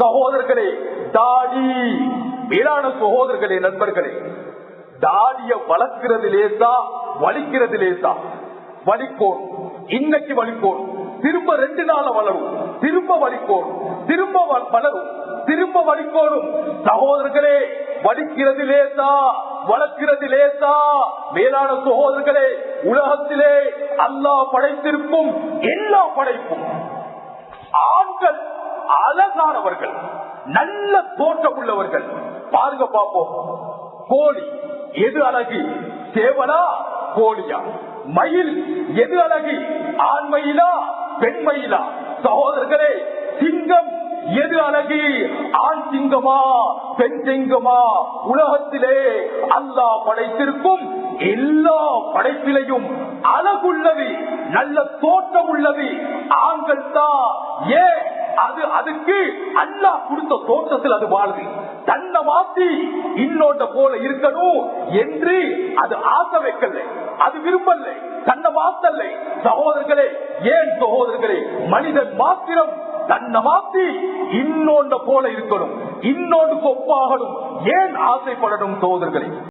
சகோதரர்களே தாடி. மேலான சகோதரர்களே நண்பர்களே தாடிய வளர்க்கிறது லேசா வலிக்கிறது லேசா வலிக்கோன் இன்னைக்கு வலிக்கோன் திரும்ப ரெண்டு நாள வளரும். திரும்ப வலிக்கோம் திரும்ப வ- வளரும். திரும்ப வலிக்கோடும் சகோதரர்களே வலிக்கிறது லேசா வளர்க்கிறது லேசா மேலான சகோதரர்களே உலகத்திலே அல்லாஹ் படைத்திருக்கும் எல்லா படைப்பும். அழகானவர்கள் நல்ல தோற்றம் உள்ளவர்கள். பாருங்க பார்ப்போம். கோழி எது அழகு? சேவலா கோழியா? மயில் எது அழகு? ஆண்மயிலா பெண்மயிலா? சகோதரர்களே சிங்கம் எது அழகு? ஆண் சிங்கமா பெண் சிங்கமா? உலகத்திலே அல்லா படைத்திருக்கும் எல்லா படைப்பிலையும் அழகுள்ளது நல்ல தோற்றம் உள்ளது. ஆண்கள் தான் ஏன் அது அதுக்கு அல்லாஹ் கொடுத்த தோட்டத்தில் அது வாழுது தன்னை மாத்தி இன்னொன்ற போல இருக்கணும் என்று அது ஆசை வைக்கல. அது விரும்பல. தன்னை மாத்தல்ல சகோதரர்களே ஏன் சகோதரர்களே? மனிதன் மாத்திரம் தன்னை மாத்தி இன்னொன்ற போல இருக்கணும். இன்னொன்று கொப்பாகணும் ஏன் ஆசைப்படணும் சகோதரர்களே?